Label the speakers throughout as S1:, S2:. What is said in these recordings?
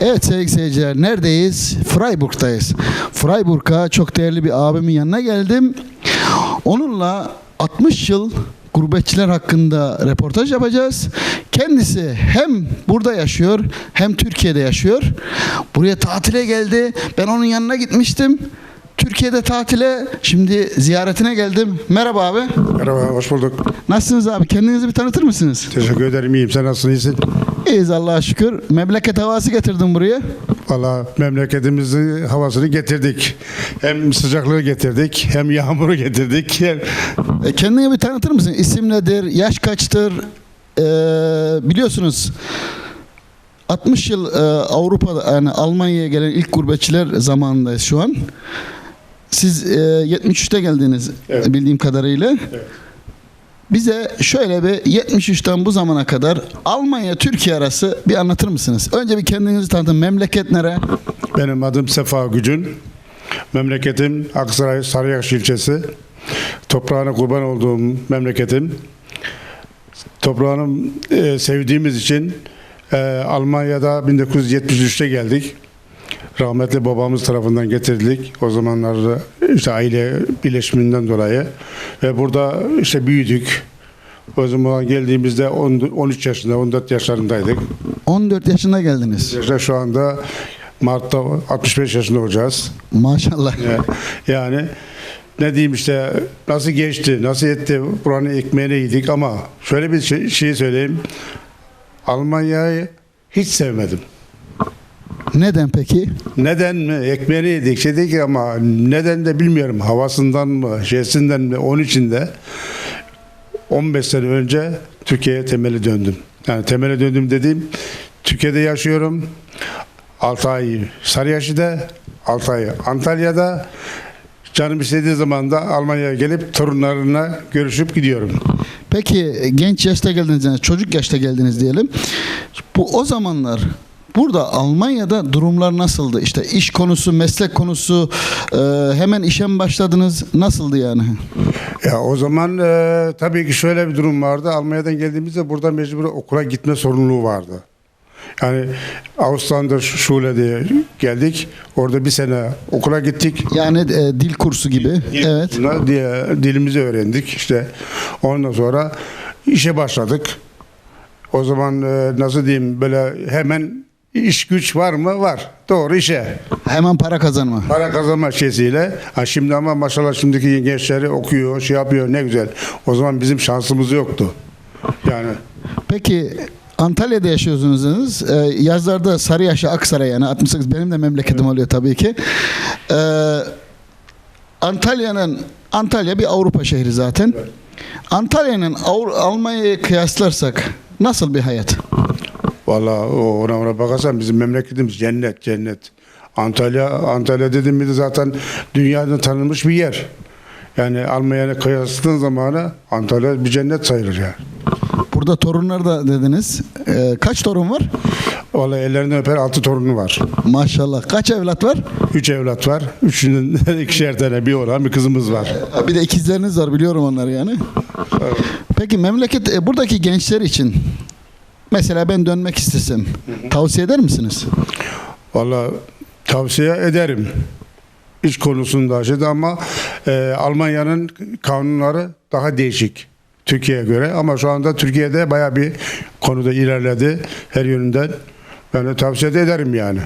S1: Evet sevgili seyirciler neredeyiz? Freiburg'dayız. Freiburg'a çok değerli bir abimin yanına geldim. Onunla 60 yıl gurbetçiler hakkında röportaj yapacağız. Kendisi hem burada yaşıyor hem Türkiye'de yaşıyor. Buraya tatile geldi. Ben onun yanına gitmiştim. Türkiye'de tatile şimdi ziyaretine geldim. Merhaba abi.
S2: Merhaba, hoş bulduk.
S1: Nasılsınız abi? Kendinizi bir tanıtır mısınız?
S2: Teşekkür ederim, iyiyim. Sen nasılsın, iyisin?
S1: İyiyiz Allah'a şükür. Memleket havası getirdim buraya.
S2: Valla memleketimizin havasını getirdik. Hem sıcaklığı getirdik, hem yağmuru getirdik. Hem...
S1: E, kendini bir tanıtır mısın? İsim nedir? Yaş kaçtır? E, biliyorsunuz 60 yıl e, Avrupa'da yani Almanya'ya gelen ilk gurbetçiler zamanındayız şu an. Siz e, 73'te geldiniz
S2: Evet.
S1: bildiğim kadarıyla.
S2: Evet.
S1: Bize şöyle bir 73'ten bu zamana kadar Almanya Türkiye arası bir anlatır mısınız? Önce bir kendinizi tanıtın. Memleket nere?
S2: Benim adım Sefa Gücün. Memleketim Aksaray Sarıyaş ilçesi. Toprağına kurban olduğum memleketim. Toprağını e, sevdiğimiz için e, Almanya'da 1973'te geldik. Rahmetli babamız tarafından getirdik. O zamanlarda işte aile birleşiminden dolayı. Ve burada işte büyüdük. O zaman geldiğimizde 10 13 yaşında, 14 yaşlarındaydık.
S1: 14 yaşında geldiniz.
S2: İşte şu anda Mart'ta 65 yaşında olacağız.
S1: Maşallah.
S2: Ya- Yani ne diyeyim işte nasıl geçti, nasıl etti buranın ekmeğini yedik ama şöyle bir şey, şey söyleyeyim. Almanya'yı hiç sevmedim.
S1: Neden peki?
S2: Neden mi? Ekmeğini yedik şey dedik ama neden de bilmiyorum. Havasından mı, şeysinden mi, onun için de 15 sene önce Türkiye'ye temeli döndüm. Yani temele döndüm dediğim Türkiye'de yaşıyorum. 6 ay Sarıyaşı'da, 6 ay Antalya'da. Canım istediği zaman da Almanya'ya gelip torunlarına görüşüp gidiyorum.
S1: Peki genç yaşta geldiniz yani çocuk yaşta geldiniz diyelim. Bu o zamanlar burada Almanya'da durumlar nasıldı? İşte iş konusu, meslek konusu, e, hemen işe mi başladınız? Nasıldı yani?
S2: Ya o zaman e, tabii ki şöyle bir durum vardı. Almanya'dan geldiğimizde burada mecbur okula gitme sorumluluğu vardı. Yani Auslander Schule diye geldik. Orada bir sene okula gittik.
S1: Yani e, dil kursu gibi. Evet.
S2: Buna diye dilimizi öğrendik işte. Ondan sonra işe başladık. O zaman e, nasıl diyeyim böyle hemen iş güç var mı? Var. Doğru işe.
S1: Hemen para kazanma.
S2: Para kazanma şeysiyle. Ha şimdi ama maşallah şimdiki gençleri okuyor, şey yapıyor ne güzel. O zaman bizim şansımız yoktu. Yani
S1: Peki Antalya'da yaşıyorsunuz. E, yazlarda Sarıyaşı, Aksaray yani 68 benim de memleketim oluyor tabii ki. E, Antalya'nın Antalya bir Avrupa şehri zaten. Antalya'nın Avru- Almanya'ya kıyaslarsak nasıl bir hayat?
S2: Valla ona ona bakarsan bizim memleketimiz cennet cennet. Antalya Antalya dedim mi de zaten dünyada tanınmış bir yer. Yani Almanya'ya kıyasladığın zamanı Antalya bir cennet sayılır yani.
S1: Burada torunlar da dediniz. E, kaç torun var?
S2: Valla ellerinden öper altı torunu var.
S1: Maşallah. Kaç evlat var?
S2: Üç evlat var. Üçünün ikişer tane bir oğlan bir kızımız var.
S1: Bir de ikizleriniz var biliyorum onları yani. Peki memleket e, buradaki gençler için mesela ben dönmek istesem tavsiye eder misiniz?
S2: Valla tavsiye ederim. İş konusunda şeydi ama e, Almanya'nın kanunları daha değişik Türkiye'ye göre ama şu anda Türkiye'de baya bir konuda ilerledi her yönünden. Ben de tavsiye de ederim yani.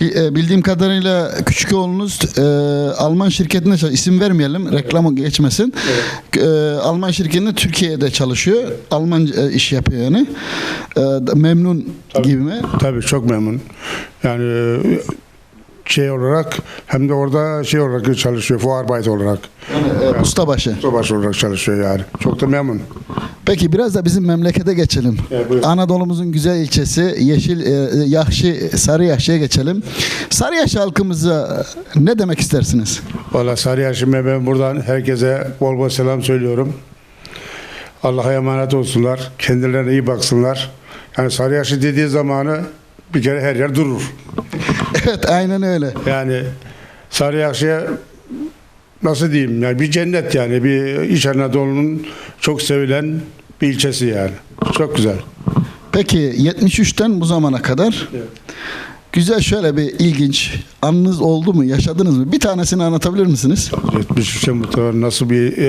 S1: E, Bildiğim kadarıyla küçük oğlunuz e, Alman şirketinde çalışıyor. İsim vermeyelim, reklamı geçmesin. E, Alman şirketinde Türkiye'de çalışıyor. Alman e, iş yapıyor yani. E, memnun gibi mi?
S2: Tabii çok memnun. Yani e, şey olarak hem de orada şey olarak çalışıyor, fuarbait olarak.
S1: E, ustabaşı.
S2: Sobaş olarak çalışıyor yani. Çok da memnun.
S1: Peki biraz da bizim memlekete geçelim.
S2: Evet.
S1: Anadolu'muzun güzel ilçesi Yeşil e, Yahşi Sarıyaşı'ya geçelim. Sarıyaş halkımıza ne demek istersiniz?
S2: Valla Sarıyaşım'a ben buradan herkese bol bol selam söylüyorum. Allah'a emanet olsunlar. Kendilerine iyi baksınlar. Yani Sarıyaşı dediği zamanı bir kere her yer durur.
S1: Evet aynen öyle.
S2: Yani Sarıyaşı'ya nasıl diyeyim yani bir cennet yani bir İç Anadolu'nun çok sevilen bir ilçesi yani. Çok güzel.
S1: Peki 73'ten bu zamana kadar
S2: Evet.
S1: güzel şöyle bir ilginç anınız oldu mu? Yaşadınız mı? Bir tanesini anlatabilir misiniz?
S2: 73'e muhtemelen nasıl bir e,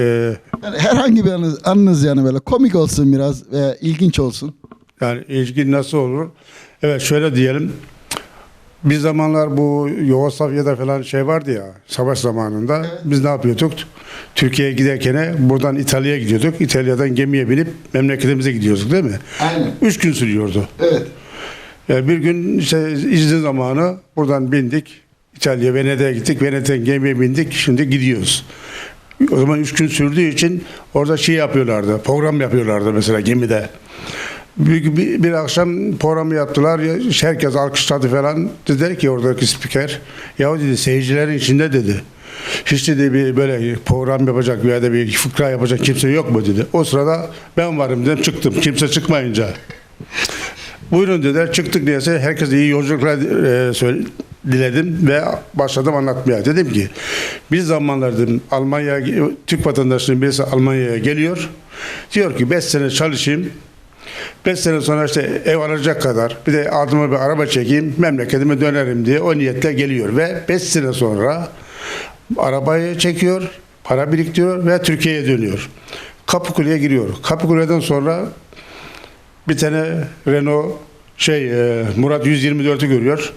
S1: Yani herhangi bir anınız, anınız yani böyle komik olsun biraz veya ilginç olsun.
S2: Yani ilgi nasıl olur? Evet şöyle diyelim. Bir zamanlar bu Yugoslavya'da falan şey vardı ya savaş zamanında biz ne yapıyorduk? Türkiye'ye giderken buradan İtalya'ya gidiyorduk. İtalya'dan gemiye binip memleketimize gidiyorduk değil mi?
S1: Aynen.
S2: Üç gün sürüyordu.
S1: Evet.
S2: Yani bir gün işte izin zamanı buradan bindik. İtalya, Venedik'e gittik. Venedik'ten gemiye bindik. Şimdi gidiyoruz. O zaman üç gün sürdüğü için orada şey yapıyorlardı. Program yapıyorlardı mesela gemide. Bir, bir, bir akşam programı yaptılar. Ya, Herkes alkışladı falan. Dediler ki oradaki spiker. Ya dedi seyircilerin içinde dedi. Hiç dedi bir böyle program yapacak veya da bir fıkra yapacak kimse yok mu dedi. O sırada ben varım dedim çıktım. Kimse çıkmayınca. Buyurun dediler. Çıktık neyse herkese iyi yolculuklar e, söyle- diledim ve başladım anlatmaya. Dedim ki bir zamanlar dedim Almanya Türk vatandaşının birisi Almanya'ya geliyor. Diyor ki 5 sene çalışayım. 5 sene sonra işte ev alacak kadar bir de adıma bir araba çekeyim memleketime dönerim diye o niyetle geliyor ve 5 sene sonra arabayı çekiyor para biriktiriyor ve Türkiye'ye dönüyor. Kapıkule'ye giriyor. Kapıkule'den sonra bir tane Renault şey e, Murat 124'ü görüyor.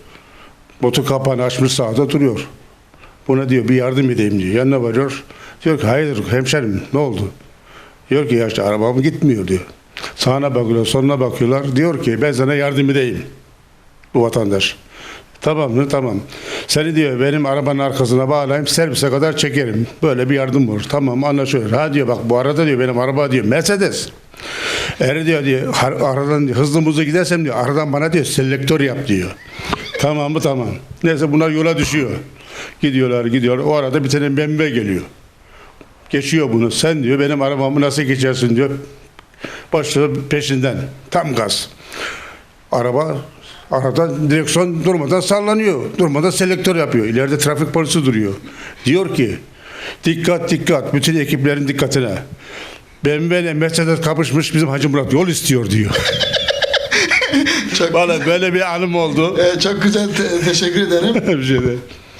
S2: Botu kapağını açmış sağda duruyor. Buna diyor bir yardım edeyim diyor. Yanına varıyor. Diyor ki hayırdır hemşerim ne oldu? Diyor ki ya işte arabam gitmiyor diyor. Sağına bakıyorlar, sonuna bakıyorlar. Diyor ki ben sana yardım edeyim. Bu vatandaş. Tamam mı? Tamam. Seni diyor benim arabanın arkasına bağlayayım servise kadar çekerim. Böyle bir yardım olur. Tamam anlaşılıyor. Ha diyor bak bu arada diyor benim araba diyor Mercedes. Eğer diyor, diyor aradan diyor, hızlı mızlı gidersem diyor aradan bana diyor selektör yap diyor. tamam mı tamam. Neyse bunlar yola düşüyor. Gidiyorlar gidiyorlar. O arada bir tane BMW geliyor. Geçiyor bunu. Sen diyor benim arabamı nasıl geçersin diyor. Başlıyor peşinden. Tam gaz. Araba arada direksiyon durmadan sallanıyor. Durmadan selektör yapıyor. İleride trafik polisi duruyor. Diyor ki dikkat dikkat bütün ekiplerin dikkatine. BMW ile Mercedes kapışmış bizim Hacı Murat yol istiyor diyor.
S1: Çok,
S2: Valla böyle bir anım oldu.
S1: Ee, çok güzel te- teşekkür ederim.
S2: bir şey.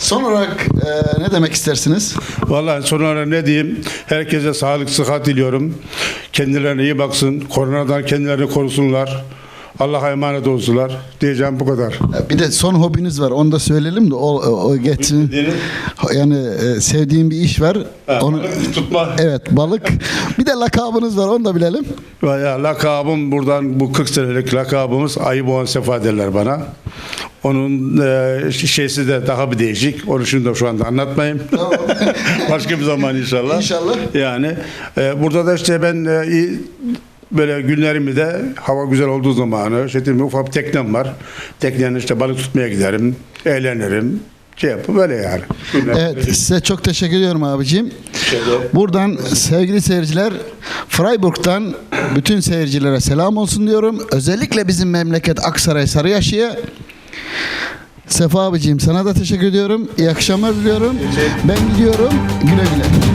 S1: Son olarak e, ne demek istersiniz?
S2: Vallahi son olarak ne diyeyim? Herkese sağlık, sıhhat diliyorum. Kendilerine iyi baksın. Koronadan kendilerini korusunlar. Allah'a emanet olsunlar. Diyeceğim bu kadar.
S1: Bir de son hobiniz var. Onu da söyleyelim de o, o, geçsin. Yani e, sevdiğim bir iş var. Onu
S2: tutma.
S1: Evet balık. Bir de lakabınız var onu da bilelim.
S2: Ya, lakabım buradan bu 40 senelik lakabımız Ayı Boğan Sefa derler bana. Onun e, şeysi de daha bir değişik. Onu şimdi de şu anda anlatmayayım. Başka bir zaman inşallah.
S1: İnşallah.
S2: Yani e, burada da işte ben e, iyi- böyle günlerimi de hava güzel olduğu zamanı işte değil mi, ufak bir teknem var. Teknenin işte balık tutmaya giderim, eğlenirim. Şey yapıp böyle yani.
S1: Evet size çok teşekkür ediyorum abicim. Buradan sevgili seyirciler Freiburg'dan bütün seyircilere selam olsun diyorum. Özellikle bizim memleket Aksaray Sarıyaşı'ya Sefa abicim sana da teşekkür ediyorum. İyi akşamlar diliyorum. Ben gidiyorum. Güle güle.